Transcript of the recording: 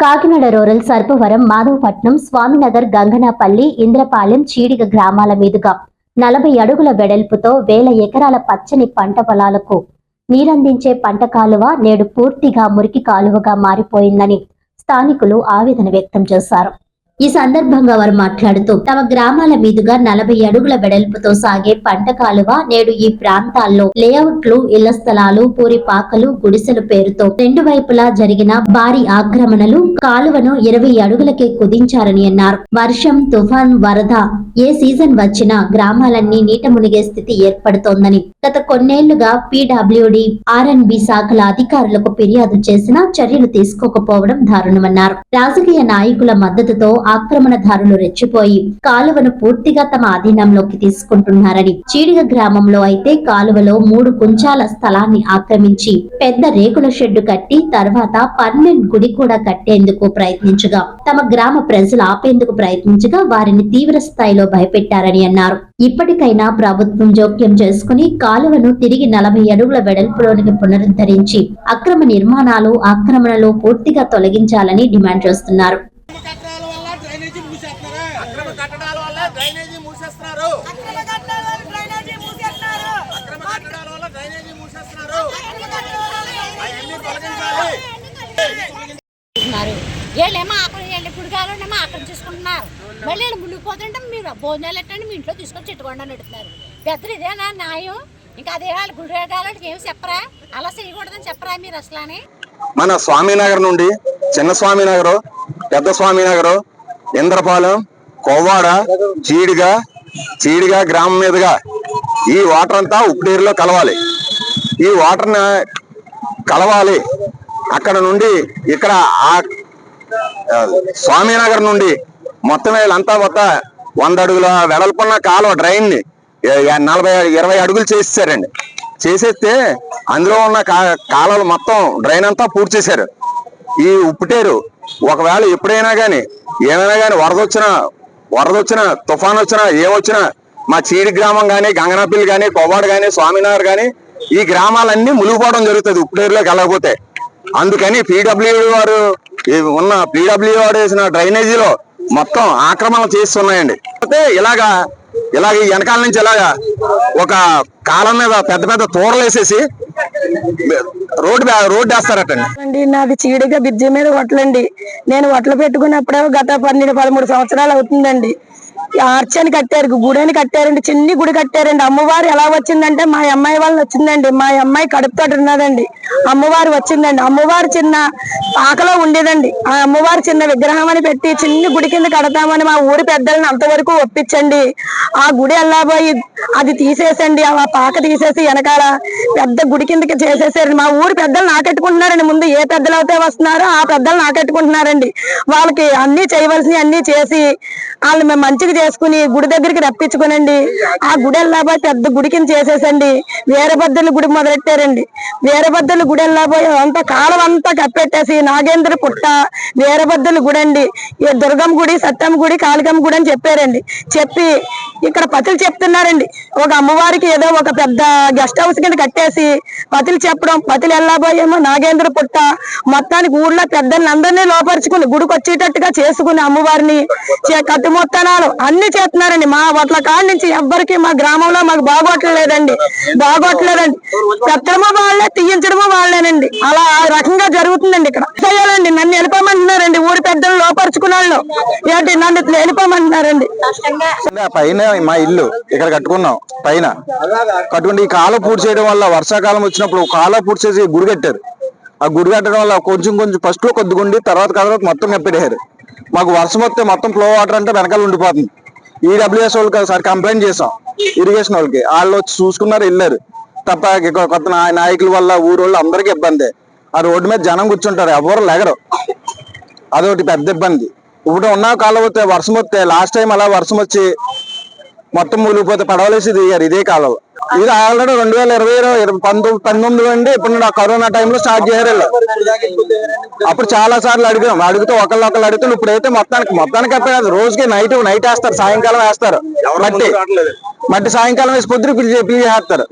Kakinada rural Sarpavaram Madhavapatnam Swaminagar Ganganapalli Indrapalem Chidiga గ్రామాల మీదుగా నలభై అడుగుల వెడల్పుతో వేల ఎకరాల పచ్చని పంట పొలాలకు నీరందించే పంట కాలువ నేడు పూర్తిగా మురికి కాలువగా మారిపోయిందని స్థానికులు ఆవేదన వ్యక్తం చేశారు. ఈ సందర్భంగా వారు మాట్లాడుతూ తమ గ్రామాల మీదుగా నలభై అడుగుల వెడల్పుతో సాగే పంట కాలువ నేడు ఈ ప్రాంతాల్లో లేఅవుట్లు ఇళ్ళ స్థలాలు పూరిపాకలు గుడిసెల పేరుతో రెండు వైపులా జరిగిన భారీ ఆక్రమణలు కాలువను ఇరవై అడుగులకే కుదించారని అన్నారు. వర్షం తుఫాన్ వరద ఏ సీజన్ వచ్చినా గ్రామాలన్నీ నీట మునిగే స్థితి ఏర్పడుతోందని. గత కొన్నేళ్ళుగా పీడబ్ల్యూడి ఆర్ఎన్బి శాఖల అధికారులకు ఫిర్యాదు చేసినా చర్యలు తీసుకోకపోవడం దారుణమన్నారు. రాజకీయ నాయకుల మద్దతుతో ఆక్రమణదారులు రెచ్చిపోయి కాలువను పూర్తిగా తమ ఆధీనంలోకి తీసుకుంటున్నారని చీడిగ గ్రామంలో అయితే కాలువలో మూడు కుంచాల స్థలాన్ని ఆక్రమించి పెద్ద రేకుల షెడ్డు కట్టి తర్వాత పర్మనెంట్ గుడి కూడా కట్టేందుకు ప్రయత్నించగా తమ గ్రామ ప్రజలు ఆపేందుకు ప్రయత్నించగా వారిని తీవ్ర స్థాయిలో భయపెట్టారని అన్నారు. ఇప్పటికైనా ప్రభుత్వం జోక్యం చేసుకుని కాలువను తిరిగి నలభై అడుగుల వెడల్పులోనికి పునరుద్ధరించి అక్రమ నిర్మాణాలు ఆక్రమణలు పూర్తిగా తొలగించాలని డిమాండ్ చేస్తున్నారు. చేసుకుంటున్నారు మళ్ళీ నేను మునిగిపోతుంటే మీరు భోజనాలు ఎట్టండి మీ ఇంట్లో తీసుకొని చెట్టుకోండి అని అడుగుతున్నారు. పెద్దలు ఇదేనా న్యాయం. ఇంకా అదే వాళ్ళు గుడికాయలకి ఏమి చెప్పరా? అలా చేయకూడదని చెప్పరా మీరు అసలు అని మన స్వామినగర్ నుండి చిన్న స్వామినగర్ పెద్ద స్వామినగర్ ఇంద్రపాలెం కొవ్వాడ చీడిగా చీడిగా గ్రామం మీదుగా ఈ వాటర్ అంతా ఉప్పుడేరులో కలవాలి. ఈ వాటర్ని కలవాలి. అక్కడ నుండి ఇక్కడ ఆ, స్వామినగర్ నుండి మొత్తం వీళ్ళంతా మొత్తం వంద అడుగుల వెడల్పున్న కాలువ డ్రైన్ని. నలభై ఇరవై అడుగులు చేసేసారండి. చేసేస్తే అందులో ఉన్న కా- కాలువలు మొత్తం డ్రైన్ అంతా పూర్తి చేశారు. ఈ ఉప్పుటేరు ఒకవేళ ఎప్పుడైనా కానీ ఏమైనా కానీ వరద వచ్చినా వరద వచ్చినా తుఫాన్ వచ్చినా ఏమొచ్చినా మా చీడి గ్రామం కానీ గంగనాపిల్లి కానీ కొవ్వాడు కానీ స్వామినగర్ కానీ ఈ గ్రామాలన్నీ మునిగిపోవడం జరుగుతుంది ఉప్పుటేరులోకి వెళ్ళకపోతే. అందుకని పీడబ్ల్యూడి వారు ఉన్న పీడబ్ల్యూ వారు వేసిన డ్రైనేజీలో మొత్తం ఆక్రమణ చేస్తున్నాయండి. అయితే ఇలాగా ఇలాగ ఈ వెనకాల నుంచి ఇలాగా ఒక కాలం మీద పెద్ద పెద్ద తోరలు వేసేసి రోడ్డు రోడ్డు వేస్తారటండి. అండి నాది చీడిగా బ్రిడ్జి మీద వట్లండి నేను వట్లు పెట్టుకున్నప్పుడే గత పన్నెండు పదమూడు సంవత్సరాలు అవుతుందండి. ఆర్చ్ అని కట్టారు గుడని కట్టారండి చిన్ని గుడి కట్టారండి. అమ్మవారు ఎలా వచ్చిందంటే మా అమ్మాయి వాళ్ళని వచ్చిందండి. మా అమ్మాయి కడుపుతోటి ఉన్నదండి. అమ్మవారు వచ్చిందండి. అమ్మవారు చిన్న పాకలో ఉండేదండి. ఆ అమ్మవారు చిన్న విగ్రహం అని పెట్టి చిన్ని గుడి కింద కడతామని మా ఊరి పెద్దల్ని అంతవరకు ఒప్పించండి. ఆ గుడి వెళ్ళబోయి అది తీసేసండి ఆ పాక తీసేసి వెనకాల పెద్ద గుడి కిందకి చేసేసారు మా ఊరి పెద్దలు నాకెట్టుకుంటున్నారండి. ముందు ఏ పెద్దలు అయితే వస్తున్నారో ఆ పెద్దలు నాకెట్టుకుంటున్నారండి. వాళ్ళకి అన్ని చేయవలసినవి అన్ని చేసి వాళ్ళు మేము మంచిగా చేసుకుని గుడి దగ్గరికి రప్పించుకునండి. ఆ గుడి వెళ్ళబోయి పెద్ద గుడి చేసేసండి. వీరభద్రులు గుడి మొదలెట్టారండి. వీరభద్రులు గుడి ఎల్లాబోయే అంతా కాలం అంతా కప్పెట్టేసి నాగేంద్ర పుట్ట వీరభద్రులు గుడి అండి ఈ దుర్గమ్మ గుడి సత్యం గుడి కాళికమ్మ గుడి అని చెప్పారండి. చెప్పి ఇక్కడ పతులు చెప్తున్నారండి. ఒక అమ్మవారికి ఏదో ఒక పెద్ద గెస్ట్ హౌస్ కింద కట్టేసి పతులు చెప్పడం పతులు ఎల్లాబోయేమో నాగేంద్ర పుట్ట మొత్తానికి ఊర్లో పెద్దలందరినీ లోపరుచుకుని గుడికి వచ్చేటట్టుగా చేసుకుని అమ్మవారిని చే- కట్టుమొత్తనాలు అన్ని చేస్తున్నారండి. మా వట్ల కాడి నుంచి ఎవ్వరికి మా గ్రామంలో మాకు బాగోట్లేదండి బాగోట్లేదండి పెట్టడమో వాళ్ళే తీయించడమో వాళ్ళేనండి. అలా ఆ రకంగా జరుగుతుందండి ఇక్కడ. చేయాలండి నన్ను వెళ్ళిపోమంటున్నారండి. ఊరి పెద్దలు లోపరుచుకున్న వాళ్ళు. ఏంటి? నన్ను వెళ్ళిపోమంటున్నారండి. పైన మా ఇల్లు ఇక్కడ కట్టుకున్నాం. పైన. కట్టుకుంటే ఈ కాలువ పూర్తి చేయడం వల్ల వర్షాకాలం వచ్చినప్పుడు కాలువ పూర్తి చేసి గుడి కట్టారు. ఆ గుడి కట్టడం వల్ల కొంచెం కొంచెం ఫస్ట్లో కొద్దిగుండి తర్వాత తర్వాత మొత్తం కప్పెట్టారు మాకు వర్షం వస్తే మొత్తం ఫ్లో వాటర్ అంటే వెనకాల ఉండిపోతుంది. ఈడబ్ల్యూఎస్ వాళ్ళకి ఒకసారి కంప్లైంట్ చేసాం ఇరిగేషన్ వాళ్ళకి. వాళ్ళు వచ్చి చూసుకున్నారు వెళ్ళారు. తప్ప కొత్త నాయకుల వల్ల ఊరోళ్ళు అందరికీ ఇబ్బంది. ఆ రోడ్డు మీద జనం కూర్చుంటారు ఎవరు లెగరు. అదొకటి పెద్ద ఇబ్బంది. ఇప్పుడు ఉన్న కాలం వస్తే వర్షం వస్తే లాస్ట్ టైం అలా వర్షం వచ్చి మొత్తం మూలిగిపోతే పడవలేసి దిగారు ఇదే కాలం. ఇది ఆల్రెడీ రెండు వేల ఇరవై పంతొమ్మిది పంతొమ్మిది నుండి ఇప్పుడు ఆ కరోనా టైంలో స్టార్ట్ వీళ్ళు. అప్పుడు చాలా సార్లు అడిగాం అడిగితే ఒకళ్ళు ఒకళ్ళు అడిగితే ఇప్పుడైతే మొత్తానికి మొత్తానికి కాదు. రోజుకి నైట్ నైట్ వేస్తారు. సాయంకాలం వేస్తారు. మట్టి. మట్టి సాయంకాలం వేసి పొద్దున పిలిచి పిలిచి వేస్తారు